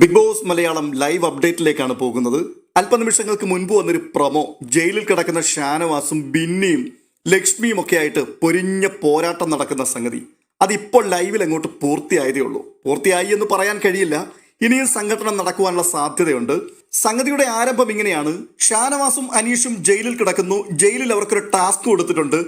Big Boss Malayalam live അപ്ഡേറ്റിലേക്കാണ് പോകുന്നത്. അല്പനിമിഷങ്ങൾക്ക് മുൻപ് വന്നൊരു പ്രമോ. ജയിലിൽ കിടക്കുന്ന ഷാനവാസും ബിന്നിയും ലക്ഷ്മിയും ഒക്കെ ആയിട്ട് പൊരിഞ്ഞ പോരാട്ടം നടക്കുന്ന സംഗതി. അതിപ്പോൾ ലൈവിൽ അങ്ങോട്ട് പൂർത്തിയായതേ ഉള്ളൂ. പൂർത്തിയായി എന്ന് പറയാൻ കഴിയില്ല. ഇനിയും സംഘടന നടക്കുവാനുള്ള സാധ്യതയുണ്ട്. സംഗതിയുടെ ആരംഭം ഇങ്ങനെയാണ്. ഷാനവാസും അനീഷും ജയിലിൽ കിടക്കുന്നു. ജയിലിൽ അവർക്കൊരു ടാസ്ക് കൊടുത്തിട്ടുണ്ട്.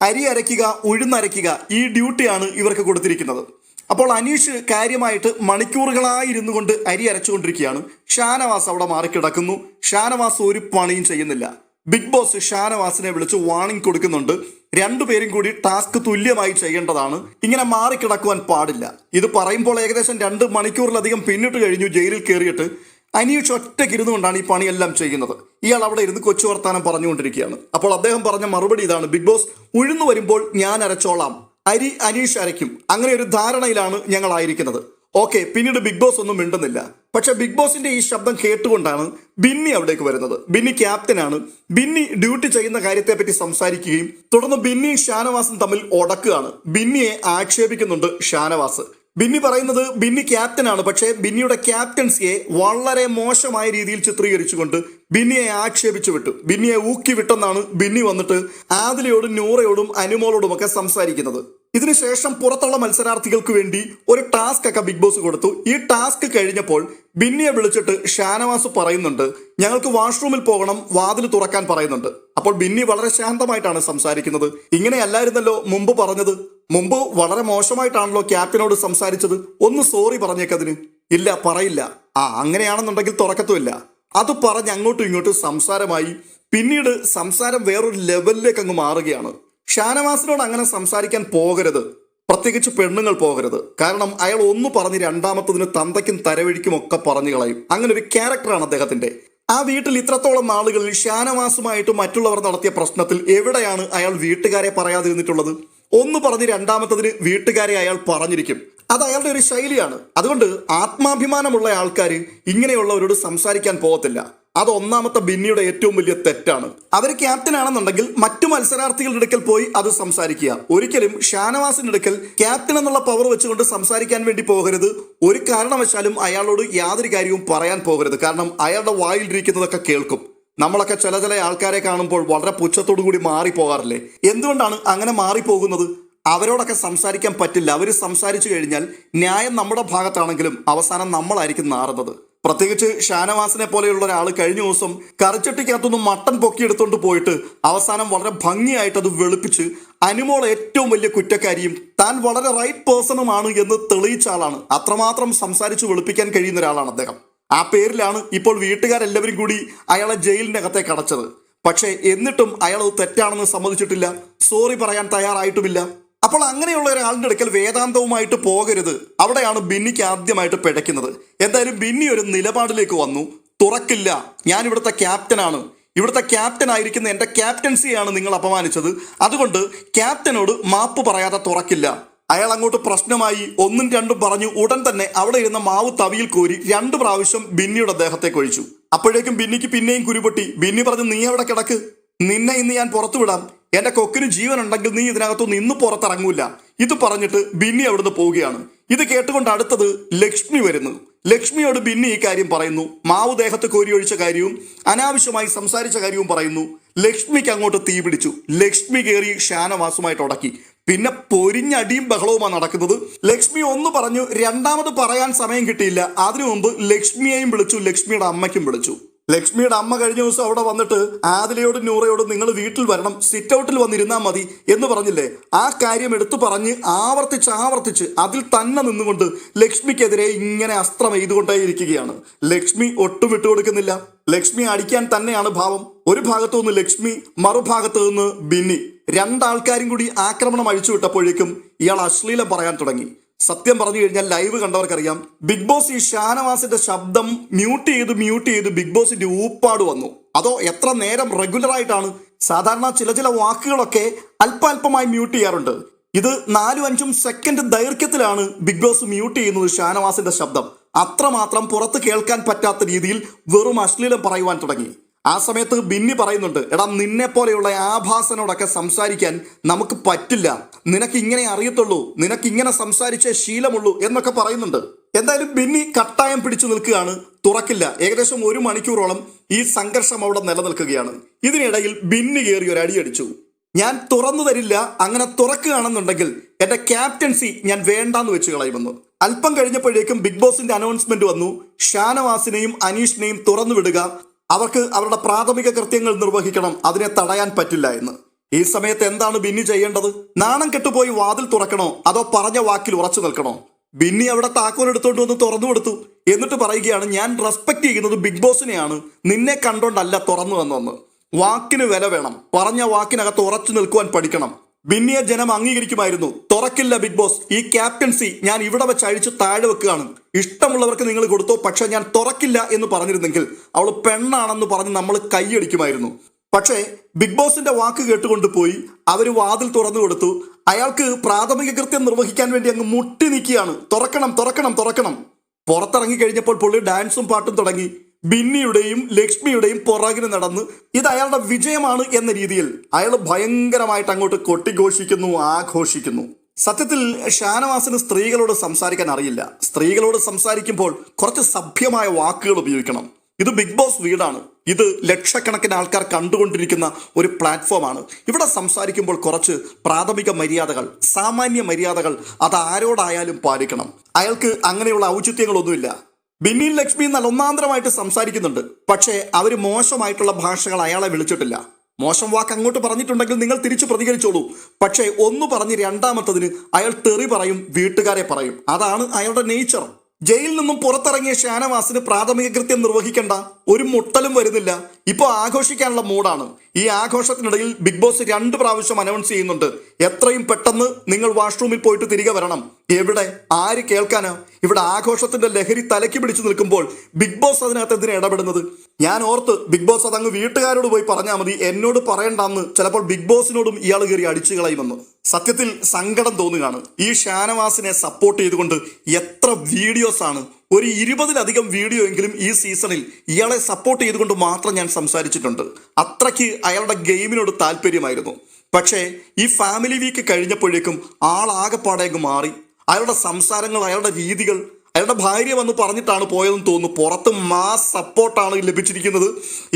അരി അരയ്ക്കുക ഉഴുന്നരയ്ക്കുക ഈ ഡ്യൂട്ടിയാണ് ഇവർക്ക് കൊടുത്തിരിക്കുന്നത്. അപ്പോൾ അനീഷ് കാര്യമായിട്ട് മണിക്കൂറുകളായി ഇരുന്നു കൊണ്ട് അരി അരച്ചുകൊണ്ടിരിക്കുകയാണ്. ഷാനവാസ് അവിടെ മാറിക്കിടക്കുന്നു ഷാനവാസ് ഒരു പണിയും ചെയ്യുന്നില്ല. ബിഗ് ബോസ് ഷാനവാസിനെ വിളിച്ച് വാണിംഗ് കൊടുക്കുന്നുണ്ട്. രണ്ടുപേരും കൂടി ടാസ്ക് തുല്യമായി ചെയ്യേണ്ടതാണ്. ഇങ്ങനെ മാറിക്കിടക്കുവാൻ പാടില്ല. ഇത് പറയുമ്പോൾ ഏകദേശം രണ്ട് മണിക്കൂറിലധികം പിന്നിട്ട് കഴിഞ്ഞു ജയിലിൽ കയറിയിട്ട് അനീഷ് ഒറ്റയ്ക്ക് ഇരുന്നുകൊണ്ടാണ് ഈ പണിയെല്ലാം ചെയ്യുന്നത്. ഇയാൾ അവിടെ ഇരുന്ന് കൊച്ചു വർത്താനം പറഞ്ഞുകൊണ്ടിരിക്കുകയാണ്. അപ്പോൾ അദ്ദേഹം പറഞ്ഞ മറുപടി ഇതാണ്. ബിഗ് ബോസ് ഉഴുന്നു വരുമ്പോൾ ഞാൻ അരച്ചോളാം. അരി അനീഷ് അരയ്ക്കും. അങ്ങനെ ഒരു ധാരണയിലാണ് ഞങ്ങളായിരിക്കുന്നത്. ഓക്കെ പിന്നീട് ബിഗ് ബോസ് ഒന്നും മിണ്ടുന്നില്ല. പക്ഷെ ബിഗ് ബോസിന്റെ ഈ ശബ്ദം കേട്ടുകൊണ്ടാണ് ബിന്നി അവിടേക്ക് വരുന്നത്. ബിന്നി ക്യാപ്റ്റനാണ്. ബിന്നി ഡ്യൂട്ടി ചെയ്യുന്ന കാര്യത്തെപ്പറ്റി സംസാരിക്കുകയും തുടർന്ന് ബിന്നി ഷാനവാസും തമ്മിൽ ഉടക്കുകയാണ് ബിന്നിയെ ആക്ഷേപിക്കുന്നുണ്ട് ഷാനവാസ്. ബിന്നി പറയുന്നത് ബിന്നി ക്യാപ്റ്റനാണ്. പക്ഷേ ബിന്നിയുടെ ക്യാപ്റ്റൻസിയെ വളരെ മോശമായ രീതിയിൽ ചിത്രീകരിച്ചുകൊണ്ട് ബിന്നിയെ ആക്ഷേപിച്ചു വിട്ടു. ബിന്നിയെ ഊക്കി വിട്ടെന്നാണ് ബിന്നി വന്നിട്ട് ആദിലയോടും നൂറയോടും അനുമോളോടും ഒക്കെ സംസാരിക്കുന്നത്. ഇതിനുശേഷം പുറത്തുള്ള മത്സരാർത്ഥികൾക്ക് വേണ്ടി ഒരു ടാസ്ക് ഒക്കെ ബിഗ് ബോസ് കൊടുത്തു. ഈ ടാസ്ക് കഴിഞ്ഞപ്പോൾ ബിന്നിയെ വിളിച്ചിട്ട് ഷാനവാസ് പറയുന്നുണ്ട് ഞങ്ങൾക്ക് വാഷ്റൂമിൽ പോകണം വാതിൽ തുറക്കാൻ പറയുന്നുണ്ട്. അപ്പോൾ ബിന്നി വളരെ ശാന്തമായിട്ടാണ് സംസാരിക്കുന്നത്. ഇങ്ങനെയല്ലായിരുന്നല്ലോ മുമ്പ് പറഞ്ഞത്? മുമ്പ് വളരെ മോശമായിട്ടാണല്ലോ ക്യാപ്റ്റനോട് സംസാരിച്ചത്. ഒന്ന് സോറി പറഞ്ഞേക്കതിന് ഇല്ല പറയില്ല. ആ അങ്ങനെയാണെന്നുണ്ടെങ്കിൽ തുറക്കത്തുമില്ല. അത് പറഞ്ഞ് അങ്ങോട്ടും ഇങ്ങോട്ടും സംസാരമായി. പിന്നീട് സംസാരം വേറൊരു ലെവലിലേക്ക് അങ്ങ് മാറുകയാണ്. ഷാനവാസിനോട് അങ്ങനെ സംസാരിക്കാൻ പോകരുത്. പ്രത്യേകിച്ച് പെണ്ണുങ്ങൾ പോകരുത്. കാരണം അയാൾ ഒന്ന് പറഞ്ഞ് രണ്ടാമത്തതിന് തന്തയ്ക്കും തരവഴിക്കും ഒക്കെ പറഞ്ഞു കളയും. അങ്ങനെ ഒരു ക്യാരക്ടറാണ് അദ്ദേഹത്തിന്റെ ആ വീട്ടിൽ ഇത്രത്തോളം നാളുകളിൽ ഷാനവാസുമായിട്ട് മറ്റുള്ളവർ നടത്തിയ പ്രശ്നത്തിൽ എവിടെയാണ് അയാൾ വീട്ടുകാരെ പറയാതിരുന്നിട്ടുള്ളത്? ഒന്ന് പറഞ്ഞ് രണ്ടാമത്തതിന് വീട്ടുകാരെ അയാൾ പറഞ്ഞിരിക്കും. അത് അയാളുടെ ഒരു ശൈലിയാണ്. അതുകൊണ്ട് ആത്മാഭിമാനമുള്ള ആൾക്കാർ ഇങ്ങനെയുള്ളവരോട് സംസാരിക്കാൻ പോകത്തില്ല. അത് ഒന്നാമത്തെ ബിന്നിയുടെ ഏറ്റവും വലിയ തെറ്റാണ്. അവർ ക്യാപ്റ്റൻ ആണെന്നുണ്ടെങ്കിൽ മറ്റു മത്സരാർത്ഥികളുടെ അടുക്കൽ പോയി അത് സംസാരിക്കുക. ഒരിക്കലും ഷാനവാസിന്റെ അടുക്കൽ ക്യാപ്റ്റൻ എന്നുള്ള പവർ വെച്ചുകൊണ്ട് സംസാരിക്കാൻ വേണ്ടി പോകരുത്. ഒരു കാരണവശാലും അയാളോട് യാതൊരു കാര്യവും പറയാൻ പോകരുത്. കാരണം അയാളുടെ വായിലിരിക്കുന്നതൊക്കെ കേൾക്കും. നമ്മളൊക്കെ ചില ചില ആൾക്കാരെ കാണുമ്പോൾ വളരെ പുച്ഛത്തോടു കൂടി മാറി പോകാറില്ലേ എന്തുകൊണ്ടാണ് അങ്ങനെ മാറിപ്പോകുന്നത്? അവരോടൊക്കെ സംസാരിക്കാൻ പറ്റില്ല. അവർ സംസാരിച്ചു കഴിഞ്ഞാൽ ന്യായം നമ്മുടെ ഭാഗത്താണെങ്കിലും അവസാനം നമ്മളായിരിക്കും നാറുന്നത്. പ്രത്യേകിച്ച് ഷാനവാസിനെ പോലെയുള്ള ഒരാൾ കഴിഞ്ഞ ദിവസം കറിച്ചട്ടിക്കകത്തുനിന്ന് മട്ടൻ പൊക്കിയെടുത്തോണ്ട് പോയിട്ട് അവസാനം വളരെ ഭംഗിയായിട്ട് അത് വെളുപ്പിച്ച് അനുമോൾ ഏറ്റവും വലിയ കുറ്റക്കാരിയും താൻ വളരെ റൈറ്റ് പേഴ്സണുമാണ് എന്ന് തെളിയിച്ച ആളാണ്. അത്രമാത്രം സംസാരിച്ച് വെളുപ്പിക്കാൻ കഴിയുന്ന ഒരാളാണ് അദ്ദേഹം. ആ പേരിലാണ് ഇപ്പോൾ വീട്ടുകാരെല്ലാവരും കൂടി അയാളെ ജയിലിന്റെ അകത്തേക്ക് അടച്ചത് പക്ഷേ എന്നിട്ടും അയാൾ തെറ്റാണെന്ന് സമ്മതിച്ചിട്ടില്ല. സോറി പറയാൻ തയ്യാറായിട്ടുമില്ല. അപ്പോൾ അങ്ങനെയുള്ള ഒരാളുടെ അടുക്കൽ വേദാന്തവുമായിട്ട് പോകരുത്. അവിടെയാണ് ബിന്നിക്ക് ആദ്യമായിട്ട് പിഴയ്ക്കുന്നത്. എന്തായാലും ബിന്നി ഒരു നിലപാടിലേക്ക് വന്നു. തുറക്കില്ല. ഞാൻ ഇവിടുത്തെ ക്യാപ്റ്റനാണ്. ഇവിടുത്തെ ക്യാപ്റ്റൻ ആയിരിക്കുന്ന എന്റെ ക്യാപ്റ്റൻസിയാണ് നിങ്ങൾ അപമാനിച്ചത്. അതുകൊണ്ട് ക്യാപ്റ്റനോട് മാപ്പ് പറയാതെ തുറക്കില്ല. അയാൾ അങ്ങോട്ട് പ്രശ്നമായി ഒന്നും രണ്ടും പറഞ്ഞു ഉടൻ തന്നെ അവിടെ ഇരുന്ന മാവ് തവിയിൽ കോരി രണ്ട് പ്രാവശ്യം ബിന്നിയുടെ ദേഹത്തെ കൊഴിച്ചു അപ്പോഴേക്കും ബിന്നിക്ക് പിന്നെയും കുരുപൊട്ടി. ബിന്നി പറഞ്ഞു നീ അവിടെ കിടക്ക്? നിന്നെ ഇന്ന് ഞാൻ പുറത്തു വിടാം എന്റെ കൊക്കിന് ജീവൻ ഉണ്ടെങ്കിൽ നീ ഇതിനകത്തു നിന്ന് പുറത്തിറങ്ങൂല. ഇത് പറഞ്ഞിട്ട് ബിന്നി അവിടുന്ന് പോവുകയാണ്. ഇത് കേട്ടുകൊണ്ട് അടുത്തത് ലക്ഷ്മി വരുന്നു. ലക്ഷ്മിയോട് ബിന്നി ഈ കാര്യം പറയുന്നു. മാവ് ദേഹത്ത് കോരി ഒഴിച്ച കാര്യവും അനാവശ്യമായി സംസാരിച്ച കാര്യവും പറയുന്നു. ലക്ഷ്മിക്ക് അങ്ങോട്ട് തീ പിടിച്ചു. ലക്ഷ്മി കയറി ഷാനവാസുമായിട്ട് ഉടക്കി. പിന്നെ പൊരിഞ്ഞടിയും ബഹളവുമാണ് നടക്കുന്നത്. ലക്ഷ്മി ഒന്ന് പറഞ്ഞു രണ്ടാമത് പറയാൻ സമയം കിട്ടിയില്ല. അതിനു മുമ്പ് ലക്ഷ്മിയെയും വിളിച്ചു ലക്ഷ്മിയുടെ അമ്മയ്ക്കും വിളിച്ചു. ലക്ഷ്മിയുടെ അമ്മ കഴിഞ്ഞ ദിവസം അവിടെ വന്നിട്ട് ആദിലയോടും നൂറയോടും നിങ്ങൾ വീട്ടിൽ വരണം സിറ്റ് ഔട്ടിൽ വന്നിരുന്നാൽ മതി എന്ന് പറഞ്ഞില്ലേ? ആ കാര്യം എടുത്തു പറഞ്ഞ് ആവർത്തിച്ച് ആവർത്തിച്ച് അതിൽ തന്നെ നിന്നുകൊണ്ട് ലക്ഷ്മിക്കെതിരെ ഇങ്ങനെ അസ്ത്രം എയ്തുകൊണ്ടേയിരിക്കുകയാണ് ലക്ഷ്മി ഒട്ടും വിട്ടുകൊടുക്കുന്നില്ല ലക്ഷ്മി അടിക്കാൻ തന്നെയാണ് ഭാവം. ഒരു ഭാഗത്തു നിന്ന് ലക്ഷ്മി മറുഭാഗത്ത് നിന്ന് ബിന്നി. രണ്ടാൾക്കാരും കൂടി ആക്രമണം അഴിച്ചു വിട്ടപ്പോഴേക്കും ഇയാൾ അശ്ലീലം പറയാൻ തുടങ്ങി. സത്യം പറഞ്ഞു കഴിഞ്ഞാൽ ലൈവ് കണ്ടവർക്കറിയാം. ബിഗ് ബോസ് ഈ ഷാനവാസിന്റെ ശബ്ദം മ്യൂട്ട് ചെയ്ത് മ്യൂട്ട് ചെയ്ത് ബിഗ് ബോസിന്റെ ഊപ്പാട് വന്നു. അതോ എത്ര നേരം റെഗുലർ ആയിട്ടാണ് സാധാരണ ചില ചില വാക്കുകളൊക്കെ അല്പാൽപമായി മ്യൂട്ട് ചെയ്യാറുണ്ട്. ഇത് നാലും അഞ്ചും സെക്കൻഡ് ദൈർഘ്യത്തിലാണ് ബിഗ് ബോസ് മ്യൂട്ട് ചെയ്യുന്നത് ഷാനവാസിന്റെ ശബ്ദം. അത്രമാത്രം പുറത്ത് കേൾക്കാൻ പറ്റാത്ത രീതിയിൽ വെറും അശ്ലീലം പറയുവാൻ തുടങ്ങി. ആ സമയത്ത് ബിന്നി പറയുന്നുണ്ട് എടാ നിന്നെ പോലെയുള്ള ആഭാസനോടൊക്കെ സംസാരിക്കാൻ നമുക്ക് പറ്റില്ല. നിനക്ക് ഇങ്ങനെ അറിയത്തുള്ളൂ. നിനക്ക് ഇങ്ങനെ സംസാരിച്ച ശീലമുള്ളൂ എന്നൊക്കെ പറയുന്നുണ്ട്. എന്തായാലും ബിന്നി കട്ടായം പിടിച്ചു നിൽക്കുകയാണ്. തുറക്കില്ല. ഏകദേശം ഒരു മണിക്കൂറോളം ഈ സംഘർഷം അവിടെ നിലനിൽക്കുകയാണ്. ഇതിനിടയിൽ ബിന്നി കയറി ഒരു അടിയടിച്ചു ഞാൻ തുറന്നു തരില്ല. അങ്ങനെ തുറക്കുകയാണെന്നുണ്ടെങ്കിൽ എന്റെ ക്യാപ്റ്റൻസി ഞാൻ വേണ്ടാന്ന് വെച്ച് കളയുമെന്നു. അല്പം കഴിഞ്ഞപ്പോഴേക്കും ബിഗ് ബോസിന്റെ അനൗൺസ്മെന്റ് വന്നു. ഷാനവാസിനെയും അനീഷിനെയും തുറന്നു വിടുക. അവർക്ക് അവരുടെ പ്രാഥമിക കൃത്യങ്ങൾ നിർവഹിക്കണം അതിനെ തടയാൻ പറ്റില്ല എന്ന്. ഈ സമയത്ത് എന്താണ് ബിന്നി ചെയ്യേണ്ടത്? നാണം കെട്ടുപോയി വാതിൽ തുറക്കണോ? അതോ പറഞ്ഞ വാക്കിൽ ഉറച്ചു നിൽക്കണോ? ബിന്നി അവിടെ താക്കോൽ എടുത്തോണ്ട് വന്ന് തുറന്നു കൊടുത്തു. എന്നിട്ട് പറയുകയാണ് ഞാൻ റെസ്പെക്ട് ചെയ്യുന്നത് ബിഗ് ബോസിനെയാണ്. നിന്നെ കണ്ടോണ്ടല്ല തുറന്നു വന്നു വാക്കിന് വില വേണം. പറഞ്ഞ വാക്കിനകത്ത് ഉറച്ചു നിൽക്കുവാൻ പഠിക്കണം. ബിന്നിയെ ജനം അംഗീകരിക്കുമായിരുന്നു. തുറക്കില്ല ബിഗ് ബോസ്. ഈ ക്യാപ്റ്റൻസി ഞാൻ ഇവിടെ വെച്ച് അഴിച്ച് താഴെ വെക്കുകയാണ്. ഇഷ്ടമുള്ളവർക്ക് നിങ്ങൾ കൊടുത്തോ പക്ഷെ ഞാൻ തുറക്കില്ല എന്ന് പറഞ്ഞിരുന്നെങ്കിൽ അവൾ പെണ്ണാണെന്ന് പറഞ്ഞ് നമ്മൾ കൈയടിക്കുമായിരുന്നു. പക്ഷേ ബിഗ് ബോസിന്റെ വാക്ക് കേട്ടുകൊണ്ട് പോയി അവർ വാതിൽ തുറന്നു കൊടുത്തു. അയാൾക്ക് പ്രാഥമിക കൃത്യം നിർവഹിക്കാൻ വേണ്ടി അങ്ങ് മുട്ടി നിൽക്കുകയാണ് തുറക്കണം തുറക്കണം തുറക്കണം. പുറത്തിറങ്ങി കഴിഞ്ഞപ്പോൾ പുള്ളി ഡാൻസും പാട്ടും തുടങ്ങി. ബിന്നിയുടെയും ലക്ഷ്മിയുടെയും പുറകിന് നടന്ന് ഇത് അയാളുടെ വിജയമാണ് എന്ന രീതിയിൽ അയാൾ ഭയങ്കരമായിട്ട് അങ്ങോട്ട് കൊട്ടിഘോഷിക്കുന്നു ആഘോഷിക്കുന്നു. സത്യത്തിൽ ഷാനവാസിന് സ്ത്രീകളോട് സംസാരിക്കാൻ അറിയില്ല. സ്ത്രീകളോട് സംസാരിക്കുമ്പോൾ കുറച്ച് സഭ്യമായ വാക്കുകൾ ഉപയോഗിക്കണം. ഇത് ബിഗ് ബോസ് വീടാണ്. ഇത് ലക്ഷക്കണക്കിന് ആൾക്കാർ കണ്ടുകൊണ്ടിരിക്കുന്ന ഒരു പ്ലാറ്റ്ഫോമാണ്. ഇവിടെ സംസാരിക്കുമ്പോൾ കുറച്ച് പ്രാഥമിക മര്യാദകൾ സാമാന്യ മര്യാദകൾ അത് ആരോടായാലും പാലിക്കണം. അയാൾക്ക് അങ്ങനെയുള്ള ഔചിത്യങ്ങളൊന്നുമില്ല. ബിന്നിയും ലക്ഷ്മി എന്നാൽ ഒന്നാന്തരമായിട്ട് സംസാരിക്കുന്നുണ്ട്. പക്ഷേ അവർ മോശമായിട്ടുള്ള ഭാഷകൾ അയാളെ വിളിച്ചിട്ടില്ല. മോശം വാക്ക് അങ്ങോട്ട് പറഞ്ഞിട്ടുണ്ടെങ്കിൽ നിങ്ങൾ തിരിച്ചു പ്രതികരിച്ചോളൂ. പക്ഷേ ഒന്ന് പറഞ്ഞ് രണ്ടാമത്തതിന് അയാൾ തെറി പറയും വീട്ടുകാരെ പറയും. അതാണ് അയാളുടെ നേച്ചർ ജയിലിൽ നിന്നും പുറത്തിറങ്ങിയ ഷാനവാസിന് പ്രാഥമിക കൃത്യം നിർവഹിക്കേണ്ട. ഒരു മുട്ടലും വരുന്നില്ല. ഇപ്പോൾ ആഘോഷിക്കാനുള്ള മൂഡാണ്. ഈ ആഘോഷത്തിനിടയിൽ ബിഗ് ബോസ് രണ്ട് പ്രാവശ്യം അനൗൺസ് ചെയ്യുന്നുണ്ട്. എത്രയും പെട്ടെന്ന് നിങ്ങൾ വാഷ്റൂമിൽ പോയിട്ട് തിരികെ വരണം. എവിടെ? ആര് കേൾക്കാനാ? ഇവിടെ ആഘോഷത്തിന്റെ ലഹരി തലയ്ക്ക് പിടിച്ചു നിൽക്കുമ്പോൾ ബിഗ് ബോസ് അതിനകത്ത് എന്തിനാ ഇടപെടുന്നത്? ഞാൻ ഓർത്ത് ബിഗ് ബോസ് അതങ്ങ് വീട്ടുകാരോട് പോയി പറഞ്ഞാൽ മതി. എന്നോട് പറയണ്ടെന്ന് ചിലപ്പോൾ ബിഗ് ബോസിനോടും ഇയാൾ കയറി അടിച്ചു കളയുമെന്ന് സത്യത്തിൽ സങ്കടം തോന്നുകയാണ്. ഈ ഷാനവാസിനെ സപ്പോർട്ട് ചെയ്തുകൊണ്ട് എത്ര വീഡിയോസ് ആണ് ഒരു ഇരുപതിലധികം വീഡിയോ എങ്കിലും ഈ സീസണിൽ ഇയാളെ സപ്പോർട്ട് ചെയ്തുകൊണ്ട് മാത്രം ഞാൻ സംസാരിച്ചിട്ടുണ്ട്. അത്രയ്ക്ക് അയാളുടെ ഗെയിമിനോട് താല്പര്യമായിരുന്നു. പക്ഷേ ഈ ഫാമിലി വീക്ക് കഴിഞ്ഞപ്പോഴേക്കും ആളാകെപ്പാടേക്ക് മാറി. അയാളുടെ സംസാരങ്ങൾ അയാളുടെ രീതികൾ അയാളുടെ ഭാര്യ വന്ന് പറഞ്ഞിട്ടാണ് പോയതെന്ന് തോന്നുന്നു. പുറത്ത് മാസ് സപ്പോർട്ടാണ് ലഭിച്ചിരിക്കുന്നത്.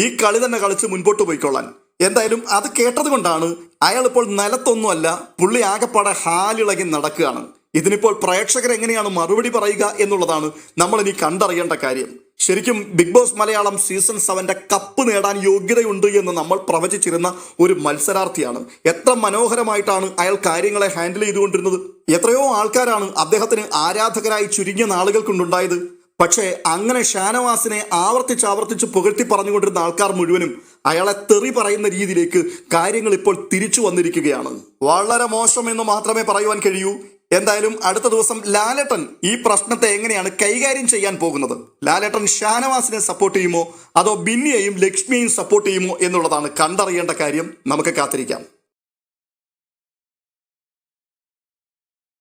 ഈ കളി തന്നെ കളിച്ച് മുൻപോട്ട് പോയിക്കൊള്ളാൻ. എന്തായാലും അത് കേട്ടത് കൊണ്ടാണ് അയാൾ ഇപ്പോൾ നിലത്തൊന്നുമല്ല പുള്ളി ആകെപ്പാടെ ഹാലിളകി നടക്കുകയാണ്. ഇതിനിപ്പോൾ പ്രേക്ഷകർ എങ്ങനെയാണ് മറുപടി പറയുക എന്നുള്ളതാണ് നമ്മൾ ഇനി കണ്ടറിയേണ്ട കാര്യം. ശരിക്കും ബിഗ് ബോസ് മലയാളം സീസൺ സെവന്റെ കപ്പ് നേടാൻ യോഗ്യതയുണ്ട് എന്ന് നമ്മൾ പ്രവചിച്ചിരുന്ന ഒരു മത്സരാർത്ഥിയാണ്. എത്ര മനോഹരമായിട്ടാണ് അയാൾ കാര്യങ്ങളെ ഹാൻഡിൽ ചെയ്തുകൊണ്ടിരുന്നത്. എത്രയോ ആൾക്കാരാണ് അദ്ദേഹത്തിന് ആരാധകരായി ചുരുങ്ങിയ നാളുകൾക്കുണ്ടായത് പക്ഷേ അങ്ങനെ ഷാനവാസിനെ ആവർത്തിച്ചാവർത്തിച്ച് ആവർത്തിച്ച് പുകഴ്ത്തി പറഞ്ഞുകൊണ്ടിരുന്ന ആൾക്കാർ മുഴുവനും അയാളെ തെറി പറയുന്ന രീതിയിലേക്ക് കാര്യങ്ങൾ ഇപ്പോൾ തിരിച്ചു വന്നിരിക്കുകയാണ്. വളരെ മോശം എന്ന് മാത്രമേ പറയുവാൻ കഴിയൂ. എന്തായാലും അടുത്ത ദിവസം ലാലേട്ടൻ ഈ പ്രശ്നത്തെ എങ്ങനെയാണ് കൈകാര്യം ചെയ്യാൻ പോകുന്നത്? ലാലേട്ടൻ ഷാനവാസിനെ സപ്പോർട്ട് ചെയ്യുമോ? അതോ ബിന്നിയെയും ലക്ഷ്മിയെയും സപ്പോർട്ട് ചെയ്യുമോ എന്നുള്ളതാണ് കണ്ടറിയേണ്ട കാര്യം. നമുക്ക് കാത്തിരിക്കാം.